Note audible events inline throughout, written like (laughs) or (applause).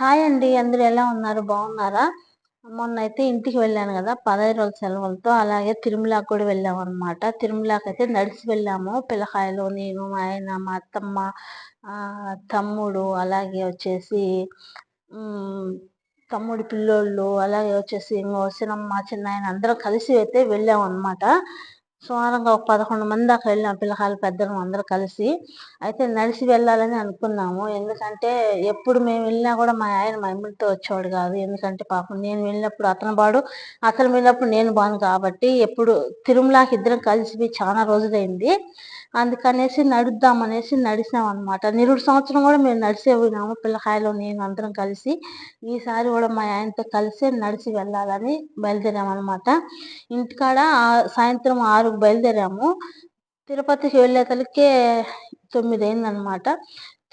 Hi అండి అందరూ ఎలా ఉన్నారు? బాగున్నారా? మొన్న అయితే ఇంటికి వెళ్ళాను కదా పదహైదు రోజుల సెలవులతో అలాగే తిరుమలకు కూడా వెళ్ళాము అనమాట తిరుమలకి అయితే నడిచి వెళ్ళాము. పిల్లకాయలు నేను మా ఆయన మా అత్తమ్మ తమ్ముడు అలాగే వచ్చేసి తమ్ముడి పిల్లోళ్ళు అలాగే వచ్చేసి ఇంకో చిన్నమ్మ చిన్న ఆయన అందరం కలిసి అయితే వెళ్ళాము అనమాట సుమారుగా ఒక పదకొండు మంది దాకా వెళ్ళాం పిల్లకాయలు పెద్దలు అందరూ కలిసి. అయితే నడిచి వెళ్ళాలని అనుకున్నాము. ఎందుకంటే ఎప్పుడు మేము వెళ్ళినా కూడా మా ఆయన మా ఇమ్మడితో వచ్చేవాడు కాదు. ఎందుకంటే పాపం నేను వెళ్ళినప్పుడు అతను బాడు అతను వెళ్ళినప్పుడు నేను బాను కాబట్టి ఎప్పుడు తిరుమలకి ఇద్దరం కలిసి చాలా రోజులైంది. అందుకనేసి నడుద్దాం అనేసి నడిచినాం అనమాట నిరుడు సంవత్సరం కూడా మేము నడిచే పోయినాము. పిల్లకాయలు నేను అందరం కలిసి ఈసారి కూడా మా ఆయనతో కలిసి నడిచి వెళ్ళాలని బయలుదేరామన్నమాట. ఇంటికాడ సాయంత్రం ఆరుకు బయలుదేరాము. తిరుపతికి వెళ్ళేతలకే తొమ్మిది అయిందనమాట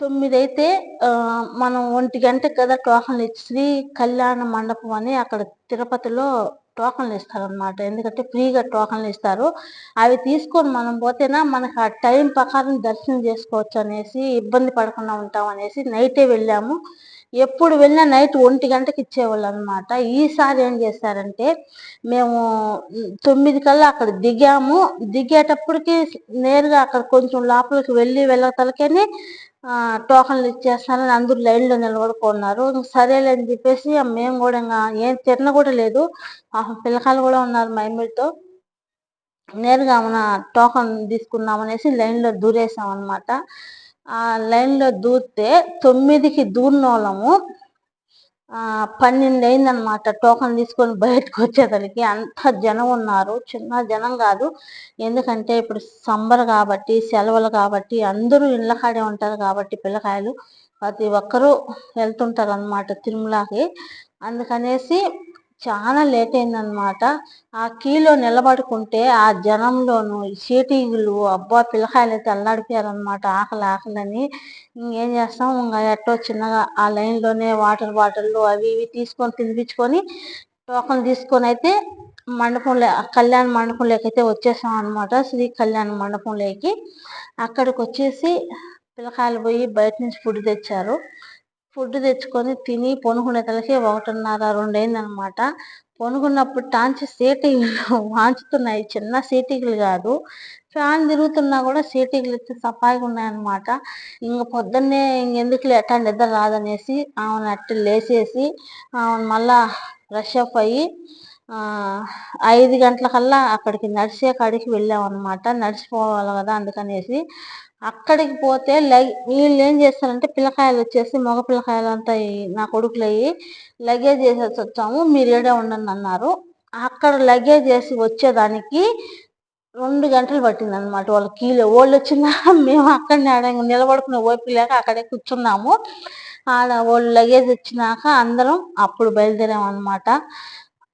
తొమ్మిది అయితే మనం ఒంటి గంట కదా టోకన్లు ఇచ్చి కళ్యాణ మండపం అని అక్కడ తిరుపతిలో టోకన్లు ఇస్తారనమాట ఎందుకంటే ఫ్రీగా టోకన్లు ఇస్తారు అవి తీసుకొని మనం పోతేనా మనకు ఆ టైం ప్రకారం దర్శనం చేసుకోవచ్చు అనేసి ఇబ్బంది పడకుండా ఉంటాం అనేసి నైటే వెళ్ళాము. ఎప్పుడు వెళ్ళినా నైట్ ఒంటి గంటకి ఇచ్చేవాళ్ళు అనమాట ఈసారి ఏం చేశారంటే మేము తొమ్మిది కల్లా అక్కడ దిగాము. దిగేటప్పటికి నేరుగా అక్కడ కొంచెం లోపలికి వెళ్ళి వెళ్ళతలకని టోకన్లు ఇచ్చేస్తానని అందరూ లైన్లో నిలబడుకున్నారు. సరేలే అని చెప్పేసి మేము కూడా ఇంకా ఏం తిన్న కూడా లేదు. పిల్లకాయలు కూడా ఉన్నారు మైమిడితో నేరుగా మన టోకన్ తీసుకుందాం అనేసి లైన్లో దూరేసాం అనమాట ఆ లైన్లో దూరితే తొమ్మిదికి దూరిన వాళ్ళము పన్నెండు అయిందనమాట టోకన్ తీసుకొని బయటకు వచ్చేదానికి అంత జనం ఉన్నారు. చిన్న జనం కాదు. ఎందుకంటే ఇప్పుడు సంబర్ కాబట్టి సెలవులు కాబట్టి అందరూ ఇళ్ళ కాడే ఉంటారు కాబట్టి పిల్లకాయలు. ప్రతి ఒక్కరూ వెళ్తుంటారు అనమాట తిరుమలకి. అందుకనేసి చాలా లేట్ అయిందనమాట ఆ కీలో నిలబడుకుంటే ఆ జనంలోను చీటీగులు అబ్బా పిల్లకాయలు అయితే అల్లాడిపోయారనమాట ఆకలి ఆకలని. ఇంకేం చేస్తాం? ఇంకా ఎట్టో చిన్నగా ఆ లైన్లోనే వాటర్ బాటిల్లు అవి ఇవి తీసుకొని తినిపించుకొని టోకన్ తీసుకొని అయితే మండపంలో కళ్యాణ మండపంలోకి అయితే వచ్చేసాం అనమాట శ్రీ కళ్యాణ మండపంలోకి. అక్కడికి వచ్చేసి పిల్లకాయలు పోయి బయట నుంచి ఫుడ్ తెచ్చారు. ఫుడ్ తెచ్చుకొని తిని పొనుకునే తలకి ఒకటిన్నర రెండు అనమాట పొనుకున్నప్పుడు టాంచి సీటీలు (laughs) వాంచుతున్నాయి. చిన్న సీటీలు కాదు. ఫ్యాన్ తిరుగుతున్నా కూడా సీటీలు ఇచ్చి సఫాయిగా ఉన్నాయన్నమాట. ఇంక పొద్దున్నే ఇంకెందుకు ఎట్టా నిద్ర రాదనేసి ఆమెను అట్టి లేచేసి ఆమెను మళ్ళా ఫ్రెష్ అప్ అయ్యి ఐదు గంటలకల్లా అక్కడికి నడిచే కాడికి వెళ్ళామన్నమాట. నడిచిపోవాలి కదా అందుకనేసి అక్కడికి పోతే లగ్ వీళ్ళు ఏం చేస్తారంటే పిల్లకాయలు వచ్చేసి మగ పిల్లకాయలు అంతా నా కొడుకులు అయ్యి లగేజ్ వేసేసి వచ్చాము మీరు ఏడే ఉండండి అన్నారు. అక్కడ లగేజ్ వేసి వచ్చేదానికి రెండు గంటలు పట్టింది అనమాట వాళ్ళ కీలో. వాళ్ళు వచ్చినా (laughs) మేము అక్కడనే ఆడ నిలబడుకునే ఓపిక లేక అక్కడే కూర్చున్నాము. ఆడ వాళ్ళు లగేజ్ వచ్చినాక అందరం అప్పుడు బయలుదేరాం అనమాట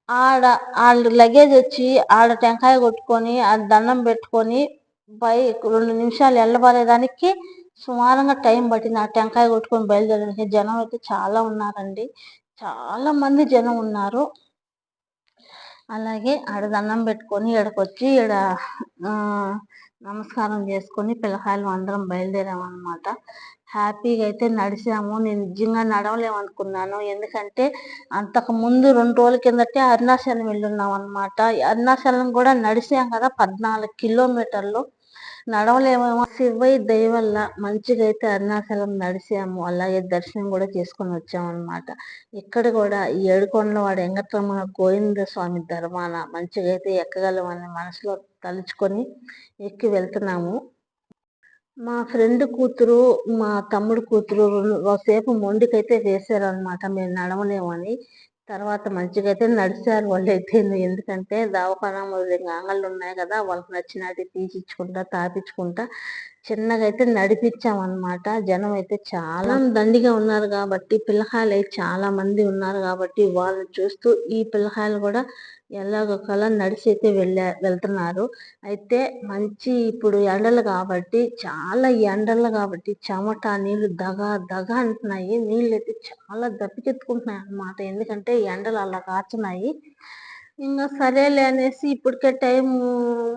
ఆడ వాళ్ళు లగేజ్ వచ్చి ఆడ టెంకాయ కొట్టుకొని ఆ దండం పెట్టుకొని బై రెండు నిమిషాలు వెళ్ళబడేదానికి సుమారంగా టైం పట్టింది. ఆ టెంకాయ కొట్టుకొని బయలుదేరడానికి. జనం అయితే చాలా ఉన్నారండి. చాలా మంది జనం ఉన్నారు. అలాగే ఆడ దండం పెట్టుకొని ఇక్కడికి ఈడ నమస్కారం చేసుకొని పిల్లకాయలు అందరం బయలుదేరామన్నమాట. హ్యాపీగా అయితే నడిచాము. నేను నిజంగా నడవలేమనుకున్నాను. ఎందుకంటే అంతకు ముందు రెండు రోజుల కిందటే అరుణాచలం వెళ్ళున్నాం అనమాట అరుణాచలం కూడా నడిచాం కదా పద్నాలుగు కిలోమీటర్లు. నడవలేమేమో. శివయ్య దయ వల్ల మంచిగా అయితే అరుణాచలం నడిచాము. అలాగే దర్శనం కూడా చేసుకొని వచ్చాము అనమాట ఇక్కడ కూడా ఈ ఏడుకొండల వాడు వెంకటరమణ గోవింద స్వామి ధర్మాన మంచిగా అయితే ఎక్కగలమని మనసులో తలుచుకొని ఎక్కి వెళ్తున్నాము. మా ఫ్రెండ్ కూతురు మా తమ్ముడు కూతురు సేపు మొండికైతే వేశారనమాట మేము నడవలేమని. తర్వాత మంచిగా అయితే నడిచారు వాళ్ళు అయితే ఎందుకంటే దవాఖానా మొదలైన ఆంగళ్ళు ఉన్నాయి కదా వాళ్ళకి నచ్చినట్టు తీసిచ్చుకుంటా తాపించుకుంటా చిన్నగా అయితే నడిపించామన్నమాట జనం అయితే చాలా దండిగా ఉన్నారు కాబట్టి పిల్లకాయలు అయితే చాలా మంది ఉన్నారు కాబట్టి వాళ్ళు చూస్తూ ఈ పిల్లకాయలు కూడా ఎలాగొకలా నడిచి అయితే వెళ్ళా వెళ్తున్నారు. అయితే మంచి ఇప్పుడు ఎండలు కాబట్టి చాలా ఎండలు కాబట్టి చెమట నీళ్ళు దగ దగ అంటున్నాయి. నీళ్ళు అయితే చాలా దప్పికెత్తుకుంటున్నాయి అన్నమాట. ఎందుకంటే ఎండలు అలా కాచున్నాయి. ఇంకా సరేలే అనేసి ఇప్పటికే టైం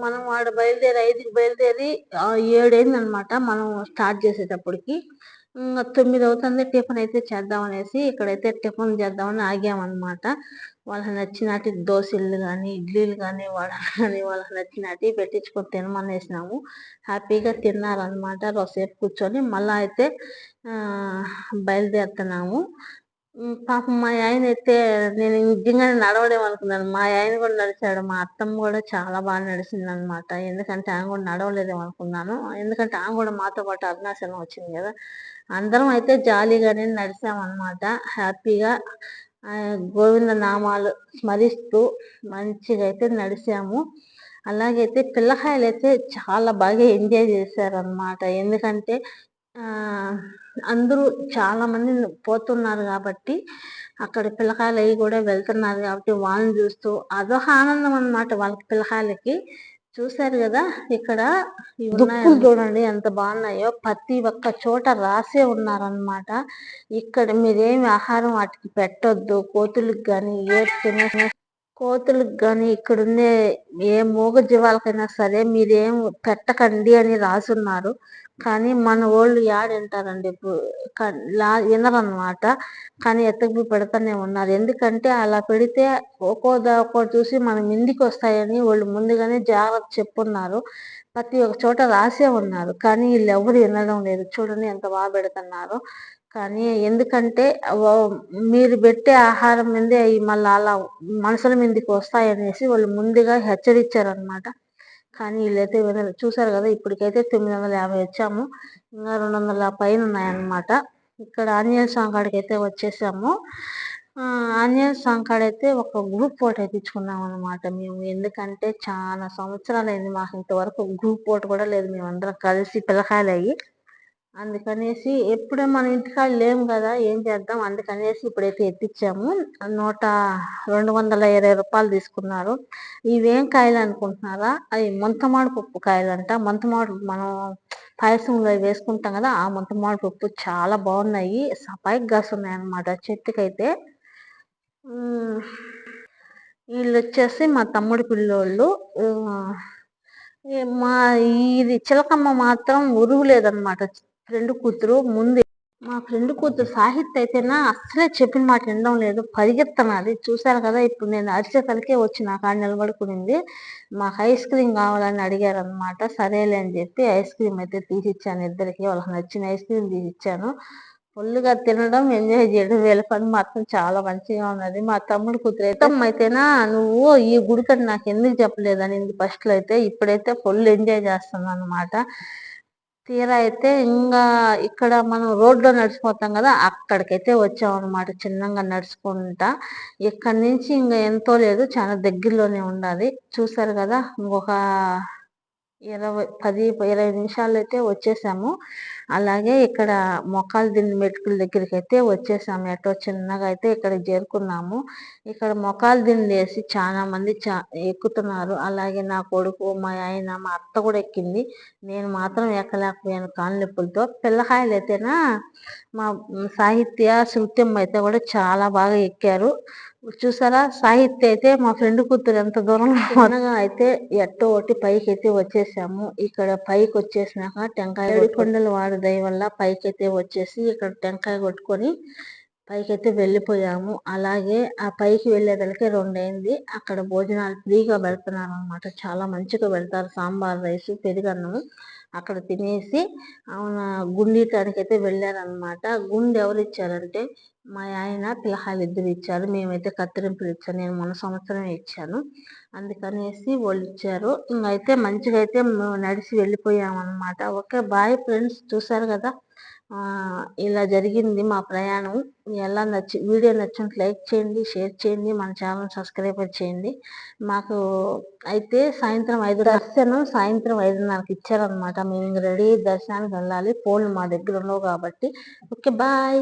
మనం వాడు బయలుదేరి ఐదుకి బయలుదేరి ఏడైంది అనమాట మనం స్టార్ట్ చేసేటప్పటికి. తొమ్మిది అవుతుంది టిఫిన్ అయితే చేద్దాం అనేసి ఇక్కడైతే టిఫిన్ చేద్దామని ఆగామన్నమాట. వాళ్ళకి నచ్చినట్టు దోశలు కానీ ఇడ్లీలు కానీ వడలు కానీ వాళ్ళకి నచ్చినట్టు పెట్టించుకొని తినమనేసినాము. హ్యాపీగా తిన్నారనమాట రోజుసేపు కూర్చొని మళ్ళీ అయితే బయలుదేరుతున్నాము. పాపం మా ఆయన అయితే నేను నిజంగానే నడవడం అనుకున్నాను. మా ఆయన కూడా నడిచాడు. మా అత్తమ్మ కూడా చాలా బాగా నడిచింది అనమాట ఎందుకంటే ఆమె కూడా నడవలేదేమో అనుకున్నాను. ఎందుకంటే ఆమె కూడా మాతో పాటు అరుణాచలం వచ్చింది కదా. అందరం అయితే జాలీగానే నడిచామన్నమాట. హ్యాపీగా గోవింద నామాలు స్మరిస్తూ మంచిగా అయితే నడిచాము. అలాగైతే పిల్లకాయలు అయితే చాలా బాగా ఎంజాయ్ చేశారనమాట ఎందుకంటే అందరూ చాలా మంది పోతున్నారు కాబట్టి అక్కడ పిల్లకాయలు అవి కూడా వెళ్తున్నారు కాబట్టి వాళ్ళని చూస్తూ అదొక ఆనందం అనమాట వాళ్ళకి పిల్లకాయలకి. చూసారు కదా ఇక్కడ చూడండి ఎంత బాగున్నాయో. ప్రతి ఒక్క చోట రాసే ఉన్నారనమాట ఇక్కడ మీరేమి ఆహారం వాటికి పెట్టొద్దు. కోతులకు కానీ ఏ తినే కోతులకు కానీ ఇక్కడుండే ఏ మూగ జీవాలకైనా సరే మీరేం పెట్టకండి అని రాసున్నారు. కానీ మన వాళ్ళు యాడంటారండి వినరనమాట కానీ ఎత్తకపోయి పెడతానే ఉన్నారు. ఎందుకంటే అలా పెడితే ఒక్కోదా ఒక్కోటి చూసి మనం ఇంటికి వస్తాయని వాళ్ళు ముందుగానే జాగ్రత్త చెప్పున్నారు. ప్రతి ఒక్క చోట రాసే ఉన్నారు. కానీ వీళ్ళు ఎవరు వినడం లేదు. చూడండి ఎంత బాగా పెడుతున్నారు. కానీ ఎందుకంటే మీరు పెట్టే ఆహారం మీదే అవి మళ్ళీ అలా మనుషుల మీదకి వస్తాయనేసి వాళ్ళు ముందుగా హెచ్చరించారనమాట కానీ వీళ్ళైతే వినరు. చూసారు కదా ఇప్పటికైతే తొమ్మిది వందల యాభై వచ్చాము. ఇంకా రెండు వందల పైన ఉన్నాయన్నమాట. ఇక్కడ ఆంజనేయ స్వామి కాడికి అయితే వచ్చేసాము ఆంజనేయ స్వామి కాడైతే ఒక గ్రూప్ ఫోటో తెచ్చుకున్నాం అనమాట మేము. ఎందుకంటే చాలా సంవత్సరాలు అయింది మాకు ఇంతవరకు గ్రూప్ ఫోటో కూడా లేదు. మేము అందరం కలిసి పిల్లకాయలు అయ్యి అందుకనేసి ఎప్పుడే మన ఇంటికాడ లేము కదా ఏం చేద్దాం? అందుకనేసి ఇప్పుడైతే ఎత్తిచ్చాము. నూట రెండు వందల ఇరవై రూపాయలు తీసుకున్నారు. ఇవేం కాయలు అనుకుంటున్నారా? అవి ముంతమాడు పప్పు కాయలు అంట ముంతమాడు మనం పాయసంలో వేసుకుంటాం కదా ఆ ముంతమాడు పప్పు చాలా బాగున్నాయి. సపాయికి కాస్తున్నాయి అనమాట చెట్టుకైతే. వీళ్ళు వచ్చేసి మా తమ్ముడి పిల్లోళ్ళు మా ఇది చిలకమ్మ మాత్రం ఉరుగు లేదనమాట ఫ్రెండ్ కూతురు ముందు మా ఫ్రెండ్ కూతురు సాహిత్య అయితేనా అస్సలే చెప్పిన మాట వినడం లేదు పరిగెత్తనాది. చూసారు కదా ఇప్పుడు నేను అరిచేసరికే వచ్చి నా కాడ నిలబడుకునింది. మాకు ఐస్ క్రీమ్ కావాలని అడిగారు అనమాట సరేలే అని చెప్పి ఐస్ క్రీమ్ అయితే తీసిచ్చాను ఇద్దరికి. వాళ్ళకి నచ్చిన ఐస్ క్రీమ్ తీసిచ్చాను. ఫుల్గా తినడం ఎంజాయ్ చేయడం వీళ్ళ పని మాత్రం చాలా మంచిగా ఉన్నది. మా తమ్ముడు కూతురు అయితే అయితేనా నువ్వు ఈ గుడికని నాకు ఎందుకు చెప్పలేదని? ఫస్ట్లో అయితే ఇప్పుడైతే ఫుల్ ఎంజాయ్ చేస్తున్నా అనమాట తీరా అయితే ఇంకా ఇక్కడ మనం రోడ్లో నడిచిపోతాం కదా అక్కడికైతే వచ్చామన్నమాట చిన్నగా నడుచుకుంటా. ఇక్కడి నుంచి ఇంకా ఎంతో లేదు చాలా దగ్గరలోనే ఉండాలి. చూసారు కదా ఇంకొక ఇరవై పది ఇరవై నిమిషాలు అయితే వచ్చేసాము. అలాగే ఇక్కడ మొక్కలు దిండి మెటుకుల దగ్గరికి అయితే వచ్చేసాము. ఎటో చిన్నగా అయితే ఇక్కడ చేరుకున్నాము. ఇక్కడ మొక్కలు దిండేసి చాలా మంది చా ఎక్కుతున్నారు. అలాగే నా కొడుకు మా ఆయన మా అత్త కూడా ఎక్కింది. నేను మాత్రం ఎక్కలేకపోయాను కాళ్ళనొప్పులతో పిల్లకాయలు అయితేనా మా సాహిత్య శృత్యం అయితే కూడా చాలా బాగా ఎక్కారు. చూసారా? సాహిత్య అయితే మా ఫ్రెండ్ కూతురు ఎంత దూరం అనగా (laughs) అయితే ఎట్టో ఒకటి పైకి అయితే వచ్చేసాము. ఇక్కడ పైకి వచ్చేసినాక టెంకాయ కొండలు వాడి దయ వల్ల పైకి అయితే వచ్చేసి ఇక్కడ టెంకాయ కొట్టుకొని పైకి అయితే వెళ్ళిపోయాము. అలాగే ఆ పైకి వెళ్ళేదలకే రెండైంది. అక్కడ భోజనాలు ఫ్రీగా పెడుతున్నారు అనమాట చాలా మంచిగా పెడతారు. సాంబార్ రైస్ పెరుగన్నము. అక్కడ తినేసి గుండీటానికి అయితే వెళ్ళారనమాట గుండె ఎవరు ఇచ్చారంటే మా ఆయన పిల్లకాయలు ఇద్దరు ఇచ్చారు. మేమైతే కత్తిరింపులు ఇచ్చాను నేను మొన్న సంవత్సరం ఇచ్చాను. అందుకనేసి వాళ్ళు ఇచ్చారు. ఇంకైతే మంచిగా అయితే మేము నడిచి వెళ్ళిపోయాం అనమాట ఓకే బాయ్ ఫ్రెండ్స్. చూసారు కదా? ఇలా జరిగింది మా ప్రయాణం. ఎలా నచ్చి వీడియో నచ్చినట్టు లైక్ చేయండి షేర్ చేయండి మన ఛానల్ సబ్స్క్రైబ్ చేయండి. మాకు అయితే సాయంత్రం ఐదు దర్శనం సాయంత్రం ఐదున్నరకి ఇచ్చారనమాట మేము రెడీ దర్శనానికి వెళ్ళాలి. ఫోన్లు మా దగ్గర ఉండవు కాబట్టి. Okay bye.